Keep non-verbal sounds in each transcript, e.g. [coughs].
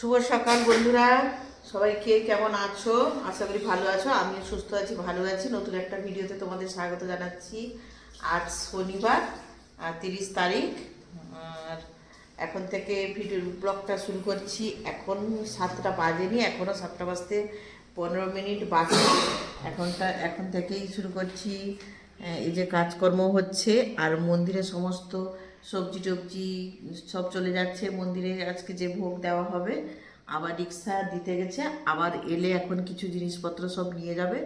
শুভ সকাল বন্ধুরা। সবাই কে কেমন আছো? আশা করি ভালো আছো। আমিও সুস্থ আছি, ভালো আছি। নতুন একটা ভিডিওতে তোমাদের স্বাগত জানাচ্ছি। আজ শনিবার তিরিশ তারিখ। আর এখন থেকে ভিডিও ব্লগটা শুরু করছি। এখন সাতটা বাজেনি এখনও সাতটা বাজতে পনেরো মিনিট বাকি। এখনটা, এখন থেকেই শুরু করছি। এই যে কাজকর্ম হচ্ছে, আর মন্দিরে সমস্ত সবজি টবজি সব চলে যাচ্ছে। মন্দিরে আজকে যে ভোগ দেওয়া হবে, আবার রিক্সা দিতে গেছে, আবার এলে এখন কিছু জিনিসপত্র সব নিয়ে যাবে।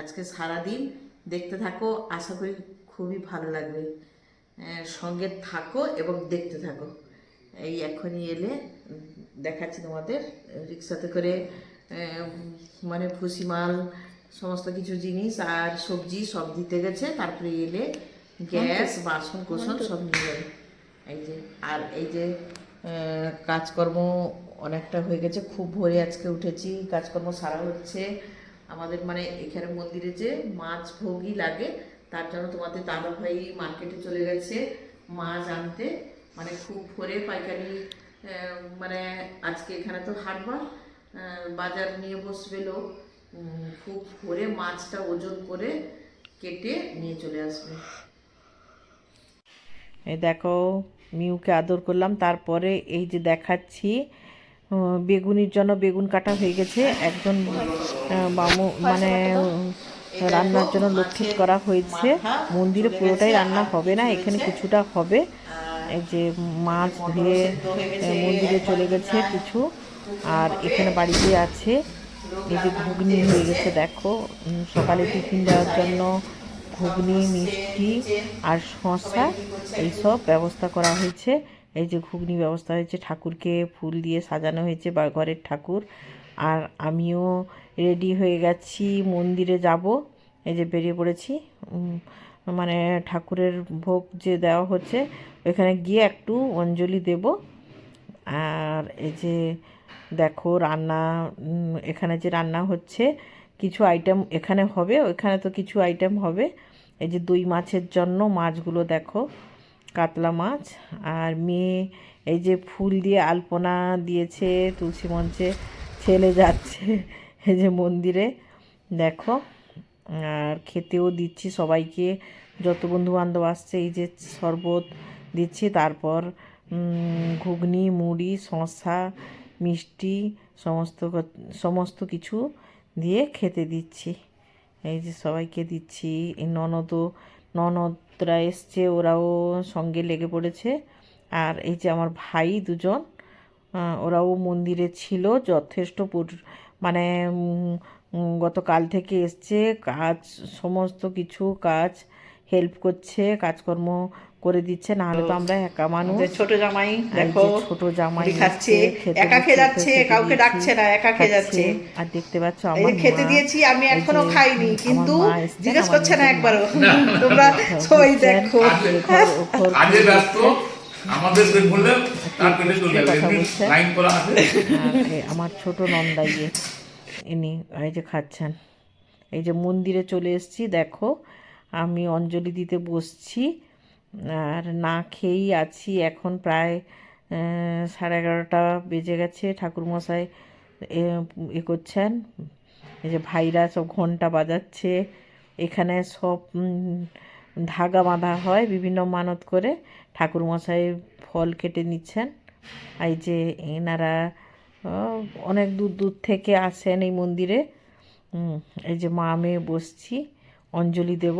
আজকে সারাদিন দেখতে থাকো, আশা করি খুবই ভালো লাগবে। সঙ্গে থাকো এবং দেখতে থাকো। এই এখনই এলে দেখাচ্ছি তোমাদের, রিক্সাতে করে মানে ভুসি মাল সমস্ত কিছু জিনিস আর সবজি সব দিতে গেছে, তারপরে এলে গ্যাস বাসন কোসন সব নিয়ে যাবে। এই যে আর এই যে কাজকর্ম অনেকটা হয়ে গেছে খুব ভোরে আজকে উঠেছি কাজকর্ম সারা হচ্ছে। আমাদের মানে এখানে মন্দিরে যে মাছ ভোগই লাগে তার জন্য তোমাদের দাদা ভাই মার্কেটে চলে গেছে মাছ আনতে। মানে খুব ভোরে পাইকারি মানে আজকে এখানে তো হাটবার বাজার নিয়ে বসবে লোক। খুব ভোরে মাছটা ওজন করে কেটে নিয়ে চলে আসবে। এই দেখো মিউকে আদর করলাম। তারপরে এই যে দেখাচ্ছি বেগুনির জন্য বেগুন কাটা হয়ে গেছে। একজন বামু মানে রান্নার জন্য লোক ঠিক করা হয়েছে। মন্দিরে পুরোটাই রান্না হবে না এখানে কিছুটা হবে। এই যে মাছ ধুয়ে মন্দিরে চলে গেছে কিছু। আর এখানে বাড়িতে আছে। এই যে ঘুগনি হয়ে গেছে দেখো। সকালে টিফিন দেওয়ার জন্য ঘুগনি মিষ্টি আর শসা এইসব ব্যবস্থা করা হয়েছে। এই যে ঘুগনি ব্যবস্থা হয়েছে ঠাকুরকে ফুল দিয়ে সাজানো হয়েছে বা ঘরের ঠাকুর। আর আমিও রেডি হয়ে গেছি মন্দিরে যাব। এই যে বেরিয়ে পড়েছি। মানে ঠাকুরের ভোগ যে দেওয়া হচ্ছে ওইখানে গিয়ে একটু অঞ্জলি দেব। আর এই যে দেখো রান্না এখানে যে রান্না হচ্ছে কিছু আইটেম এখানে হবে ওইখানে তো কিছু আইটেম হবে। এই যে দই মাছের জন্য মাছগুলো দেখো, কাতলা মাছ, আর মেয়ে এই যে ফুল দিয়ে আলপনা দিয়েছে, তুলসী মঞ্চে ছেলে যাচ্ছে [laughs] এই যে মন্দিরে, দেখো। আর খেতেও দিচ্ছি সবাইকে, যত বন্ধু বান্ধব আসছে, এই যে শরবত দিচ্ছি, তারপর ঘুগনি, মুড়ি, শসা, মিষ্টি, সমস্ত সমস্ত কিছু দিয়ে খেতে দিচ্ছি। এই যে সবাইকে দিচ্ছি। এই ননদও ননদরা এসছে, ওরাও সঙ্গে লেগে পড়েছে। আর এই যে আমার ভাই দুজন ওরাও মন্দিরে ছিল, যথেষ্ট মানে গতকাল থেকে এসছে। কাজ, সমস্ত কিছু, কাজ হেল্প করছে কাজকর্ম করে দিচ্ছে নাহলে তো আমরা একা মানুষ। ছোট জামাই দেখো ছোট জামাই খাচ্ছে একা খেয়ে যাচ্ছে কাউকে ডাকছে না একা খেয়ে যাচ্ছে আর দেখতে পাচ্ছ আমার খেতে দিয়েছি আমি এখনও খাইনি কিন্তু জিজ্ঞেস করছে না একবারও। [laughs] তোমরা সবাই দেখো। ওখর- ওখর ব্যস্ত আমাদের বললে তার পেটে চলে যাবে। কথা বলছে। লাইন করা আছে? আমার ছোট নন্দা ইনি এই যে খাচ্ছেন। এই যে মন্দিরে চলে এসেছি দেখো। আমি অঞ্জলি দিতে বসছি। আর না খেয়েই আছি। এখন প্রায় সাড়ে এগারোটা বেজে গেছে। ঠাকুরমশাই, এ করছেন। এই যে ভাইরা সব ঘণ্টা বাজাচ্ছে। এখানে সব ধাগা বাঁধা হয় বিভিন্ন মানত করে। ঠাকুরমশাই ফল কেটে নিচ্ছেন। এই যে এনারা অনেক দূর দূর থেকে আসেন এই মন্দিরে। এই যে মা মেয়ে বসছি। অঞ্জলি দেব।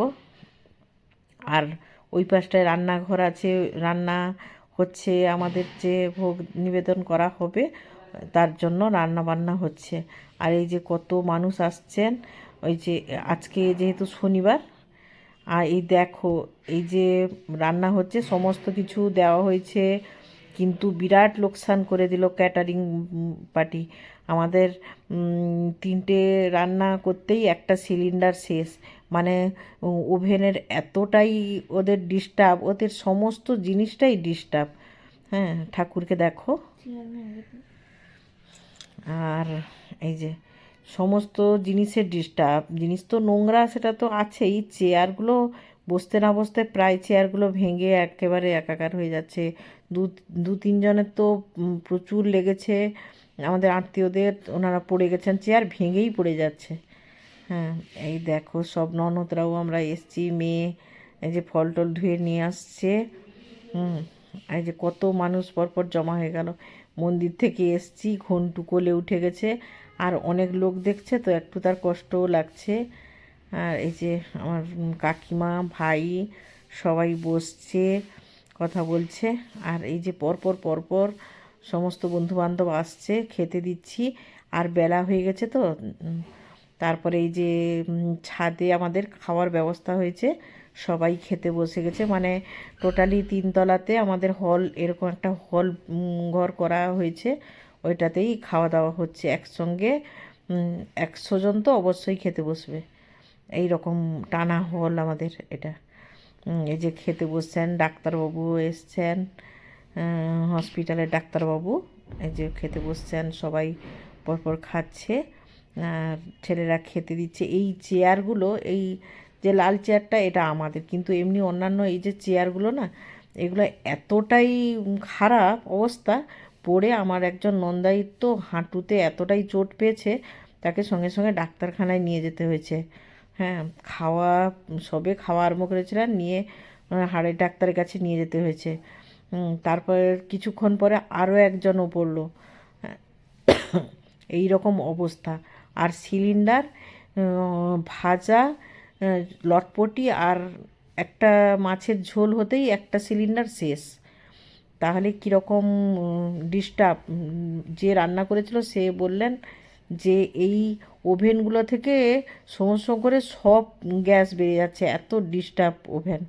আর ওই পাশটায় রান্নাঘর আছে, রান্না হচ্ছে আমাদের যে ভোগ নিবেদন করা হবে, তার জন্য রান্না বান্না হচ্ছে। আর এই যে কত মানুষ আসছেন, ওই যে আজকে যেহেতু শনিবার, আর এই দেখো, এই যে রান্না হচ্ছে, সমস্ত কিছু দেওয়া হয়েছে, কিন্তু বিরাট লোকসান করে দিল ক্যাটারিং পার্টি। আমাদের তিনটে রান্না করতেই একটা সিলিন্ডার শেষ। মানে ওভেনের এতটাই ওদের ডিস্টার্ব ওদের সমস্ত জিনিসটাই ডিস্টার্ব হ্যাঁ ঠাকুরকে দেখো। আর এই যে, সমস্ত জিনিসের ডিস্টার্ব জিনিস তো নোংরা, সেটা তো আছেই। চেয়ারগুলো বসতে না বসতে প্রায় চেয়ারগুলো ভেঙে একেবারে একাকার হয়ে যাচ্ছে। দু দু তিনজনের তো প্রচুর লেগেছে। আমাদের আত্মীয়দের, ওনারা পড়ে গেছেন, চেয়ার ভেঙেই পড়ে যাচ্ছে। হ্যাঁ এই দেখো সব ননদরাও আমরা এসছি, মেয়ে, এই যে ফল টল ধুয়ে নিয়ে আসছে। হুম, এই যে কত মানুষ পরপর জমা হয়ে গেল। মন্দির থেকে এসছি, ঘন্টু কোলে উঠে গেছে। আর অনেক লোক দেখছে, তো একটু তার কষ্টও লাগছে। আর এই যে আমার কাকিমা, ভাই সবাই বসছে, কথা বলছে। আর এই যে পরপর পরপর সমস্ত বন্ধুবান্ধব আসছে, খেতে দিচ্ছি। আর বেলা হয়ে গেছে তো তারপরে এই যে ছাদে আমাদের খাওয়ার ব্যবস্থা হয়েছে। সবাই খেতে বসে গেছে। মানে টোটালি তিনতলাতে আমাদের হল এরকম একটা হল ঘর করা হয়েছে। ওইটাতেই খাওয়া দাওয়া হচ্ছে একসঙ্গে। একশো জন তো অবশ্যই খেতে বসবে। এই রকম টানা হল আমাদের এটা। এই যে খেতে বসছেন, ডাক্তারবাবু এসছেন হসপিটালের ডাক্তারবাবু। এই যে খেতে বসছেন, সবাই পরপর খাচ্ছে। ছেলেরা খেতে দিচ্ছে। এই চেয়ারগুলো এই যে লাল চেয়ারটা এটা আমাদের। কিন্তু এমনি অন্যান্য এই যে চেয়ারগুলো না, এগুলো এতটাই খারাপ অবস্থা, পড়ে আমার একজন নন্দায়িত্ব হাঁটুতে এতটাই চোট পেয়েছে, তাকে সঙ্গে সঙ্গে ডাক্তারখানায় নিয়ে যেতে হয়েছে। হ্যাঁ খাওয়া, সবে খাওয়া আরম্ভ করেছিলেন নিয়ে হাড়ের ডাক্তারের কাছে নিয়ে যেতে হয়েছে। তারপর কিছুক্ষণ পরে আরও একজনও পড়ল। [coughs] এই রকম অবস্থা। আর সিলিন্ডার ভাজা লটপটি আর একটা মাছের ঝোল হতেই একটা সিলিন্ডার শেষ। তাহলে কীরকম ডিস্টার্ব যে রান্না করেছিল সে বললেন যে এই ওভেনগুলো থেকে সমস্ত করে সব গ্যাস বেরিয়ে যাচ্ছে, এত ডিস্টার্ব ওভেন।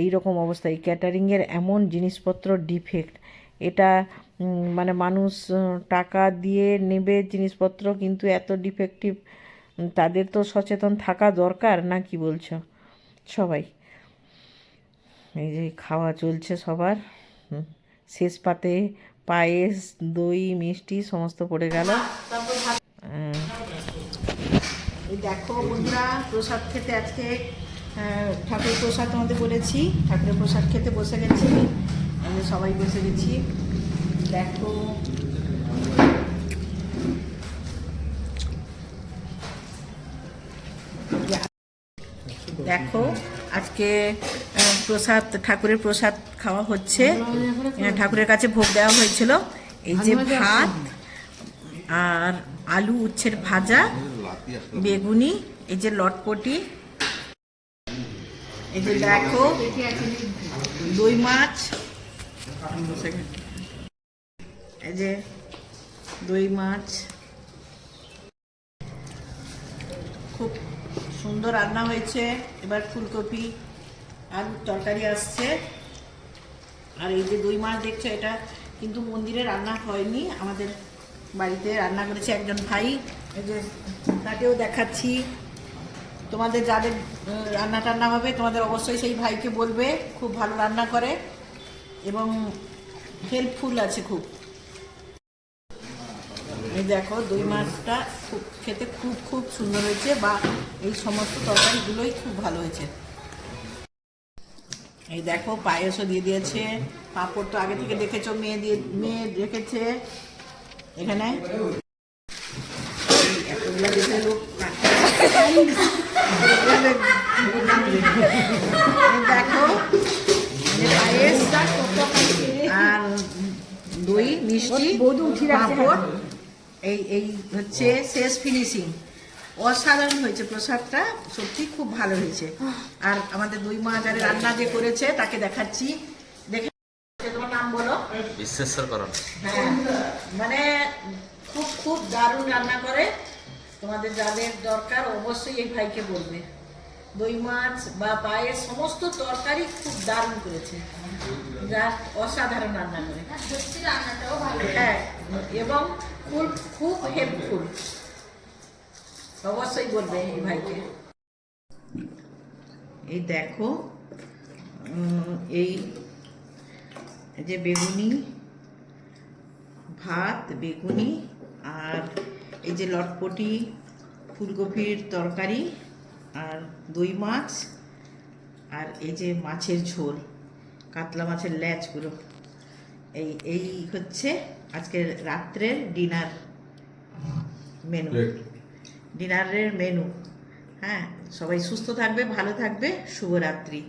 এই রকম অবস্থা। এই ক্যাটারিংয়ের এমন জিনিসপত্র ডিফেক্ট এটা মানে মানুষ টাকা দিয়ে নেবে জিনিসপত্র, কিন্তু এত ডিফেক্টিভ তাদের তো সচেতন থাকা দরকার, না কি বলছো? সবাই। এই যে খাওয়া চলছে সবার শেষ পাতে পায়েস, দই, মিষ্টি, সমস্ত পড়ে গেল। দেখো বন্ধুরা, প্রসাদ খেতে আজকে ঠাকুর প্রসাদ তোমাদের বলেছি। ঠাকুরের প্রসাদ খেতে বসে গেছি। সবাই বসে গেছি। দেখো। দেখো আজকে প্রসাদ ঠাকুরের প্রসাদ খাওয়া হচ্ছে। ঠাকুরের কাছে ভোগ দেওয়া হয়েছিল। এই যে ভাত আর আলু উচ্ছের ভাজা বেগুনি এই যে লটপটি। এই যে দেখো দই মাছ। এই যে দই মাছ। খুব সুন্দর রান্না হয়েছে। এবার ফুলকপি আলুর তরকারি আসছে। আর এই যে দই মাছ দেখছ, এটা কিন্তু মন্দিরে রান্না হয়নি। আমাদের বাড়িতে রান্না করেছে একজন ভাই। এই যে তাকেও দেখাচ্ছি। তোমাদের যাদের রান্না টান্না হবে, তোমাদের অবশ্যই সেই ভাইকে বলবে। খুব ভালো রান্না করে এবং হেল্পফুল আছে খুব। এই দেখো দই মাছটা খুব খেতে খুব খুব সুন্দর হয়েছে বা এই সমস্ত তরকারিগুলোই খুব ভালো হয়েছে। এই দেখো পায়েসও দিয়ে দিয়েছে পাঁপড় তো আগে থেকে দেখেছ মেয়ে দিয়ে মেয়ে রেখেছে এখানে। দেখে পায়েস আর দই মিষ্টি পাঁপড়। এই এই হচ্ছে শেষ ফিনিশিং অসাধারণ হয়েছে প্রসাদটা সত্যি খুব ভালো হয়েছে। আর আমাদের দুই মা যারা রান্না যে করেছে তাকে দেখাচ্ছি। দেখে তোমার নাম বলো? বিশ্বেশ্বর করণ হ্যাঁ। মানে খুব খুব দারুণ রান্না করে। তোমাদের যাদের দরকার অবশ্যই এই ভাইকে বলবে। দই মাছ বা পায়ের সমস্ত তরকারি খুব দারুণ করেছে। যা অসাধারণ রান্না করে। হ্যাঁ এবং খুব খুব হেল্পফুল অবশ্যই বলবে এই ভাইকে। এই দেখো এই যে বেগুনি, ভাত, বেগুনি, আর এই যে লটপটি, ফুলকপির তরকারি, আর দই মাছ, আর এই যে মাছের ঝোল, কাতলা মাছের ল্যাচ পুরো এই এই হচ্ছে আজকের রাত্রের ডিনার মেনু। ডিনারের মেনু। হ্যাঁ সবাই সুস্থ থাকবে ভালো থাকবে। শুভরাত্রি।